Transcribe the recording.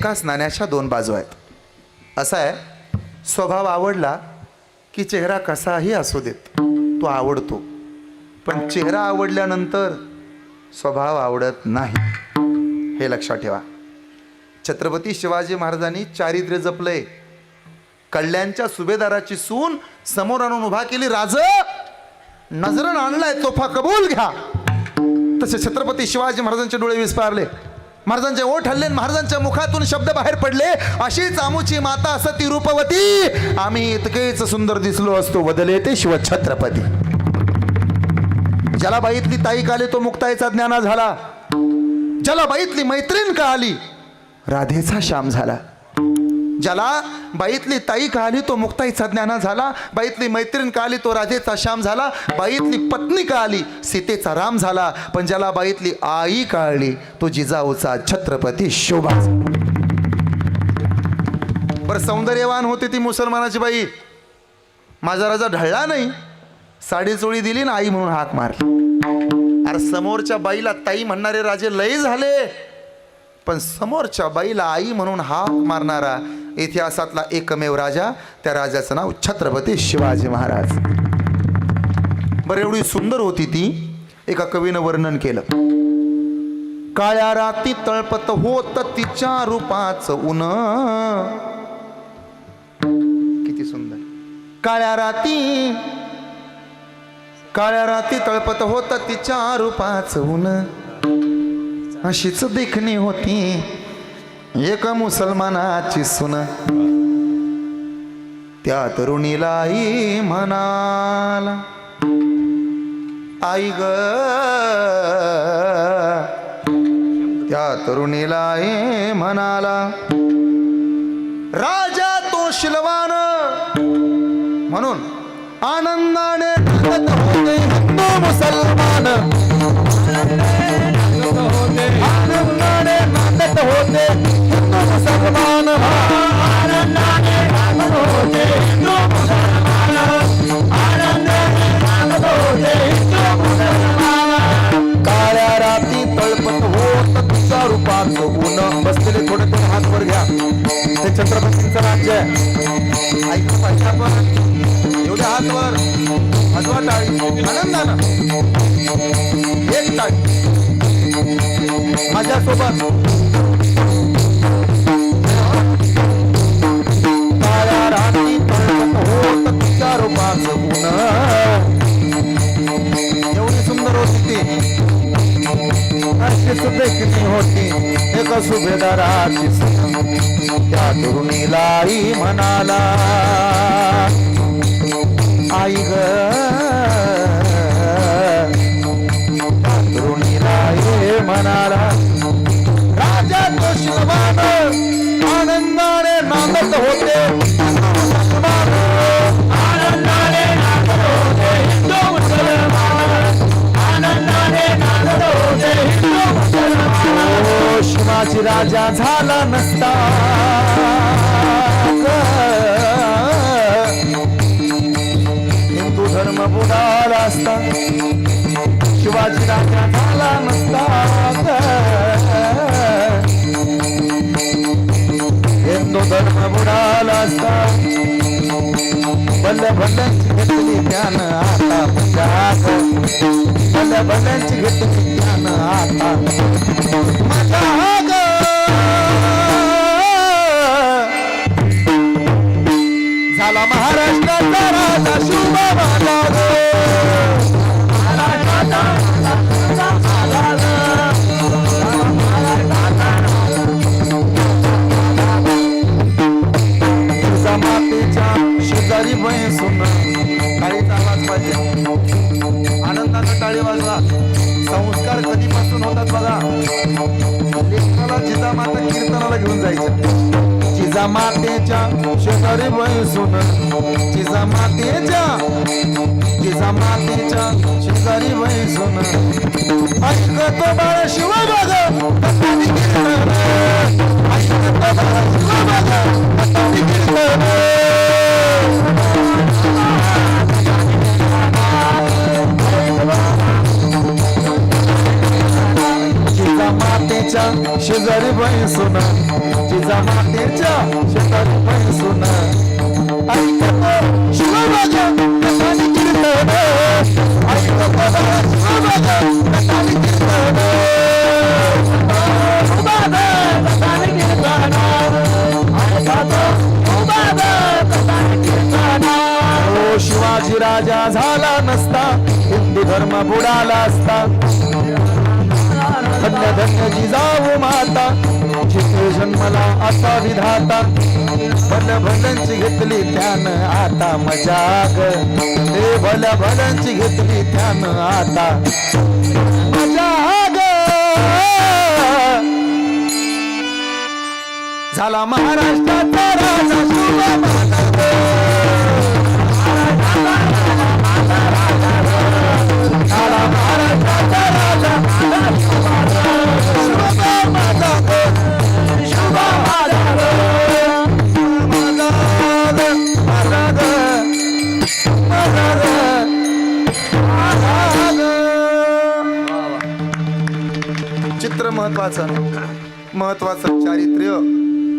एकाच नाण्याच्या दोन बाजू आहेत? असा आहे स्वभाव आवडला की चेहरा कसाही असू देत तो आवडतो. पण चेहरा आवडल्यानंतर स्वभाव आवडत नाही. हे लक्षात ठेवा. छत्रपती शिवाजी महाराजांनी चारित्र्य जपलंय कल्याणच्या सुभेदाराची सून समोर आणून उभा केली. राज नजरन आणलाय तोफा कबूल घ्या. तसे छत्रपती शिवाजी महाराजांचे डोळे विस्पारले. महाराजांचे ओठ हल्ले महाराजांच्या मुखातून शब्द बाहेर पडले. अशीच आमुची माता सती रूपवती. आम्ही इतकेच सुंदर दिसलो असतो बदले ते शिवछत्रपती. ज्याला बाईतली ताई काली तो मुक्ताईचा ज्ञाना झाला. ज्याला बाईतली मैत्रीण का आली राधेचा श्याम झाला. ज्याला बाईतली ताई का तो मुक्ताईचा ज्ञाना झाला. बाईतली मैत्रीण का तो राधेचा श्याम झाला. बाईतली पत्नी का सीतेचा राम झाला. पण ज्याला बाईतली आई कळली तो जिजाऊचा छत्रपती शोभा बरं सौंदर्यवान होती ती मुसलमानाची बाई. माझा राजा ढळला नाही. साडी चोळी दिली ना आई म्हणून हाक मारली. अरे समोरच्या बाईला ताई म्हणणारे राजे लय झाले. पण समोरच्या बाईला आई म्हणून हाक मारणारा इतिहासातला एकमेव राजा त्या राजाचं नाव छत्रपती शिवाजी महाराज. बरं एवढी सुंदर होती ती. एका कवीनं वर्णन केलं. काळ्या राती तळपत होत तिच्या रूपाच ऊन. किती सुंदर. काळ्या राती काळ्या राती तळपत होत तिच्या रूपाच उन अशीच देखणी होती. एका मुसलमानाची सुन. त्या तरुणीलाही म्हणाला आई ग त्या तरुणीलाही म्हणाला राजा तो शिलवान म्हणून आनंदाने हिंदू मुसलमान. छत्रपतींचं राज्य आहे ऐकलं पाहिजे आपण एवढे हात वर वाजवा टाळी आनंदानं. एक टाळी. माझ्यासोबत अशीच देखणी होती एक सुभेदाराची सून. त्या तरुणीलाही म्हणाला आई ग शिवाजी राजा झाला नसता. हिंदू धर्म बुडाला असता. शिवाजी राजा झाला नसता. हिंदू धर्म बुडाला असता. बल्ल भल्ल्यांची घेतली ज्ञान आता पंजाब. बल्ल भल्ल्यांची घेतली ज्ञान आता. शेजारी शेजारी बसून टाळीचा आवाज पाहिजे. आनंदाचा टाळी वाजवा. संस्कार कधीपासून होतात बघा. लेखनाला जिजामाता कीर्तनाला घेऊन जायचं. जिजामातेच्या शेजारी बसून जिजा जिजामातेच्या जिजा मातेच्या शेजारी बसून ऐकतो बाळ शिव बघा मातेच्या शेजारी बसून जिजा मातेच्या शेजारी पैसून ऐकतो कथानी कीर्तन ऐकतो कथानी कीर्तन. ओ शिवाजी राजा झाला नसता हिंदू धर्म बुडाला असता. धन्य धन्य जिजाऊ माता जिथे जन्मला असा विधाता. भल भलंची घेतली त्यानं आता मजाग हे भल भलंची घेतली त्यानं आता मजाग झाला महाराष्ट्राचा राजा महत्वाचं महत्वाचं चारित्र्य.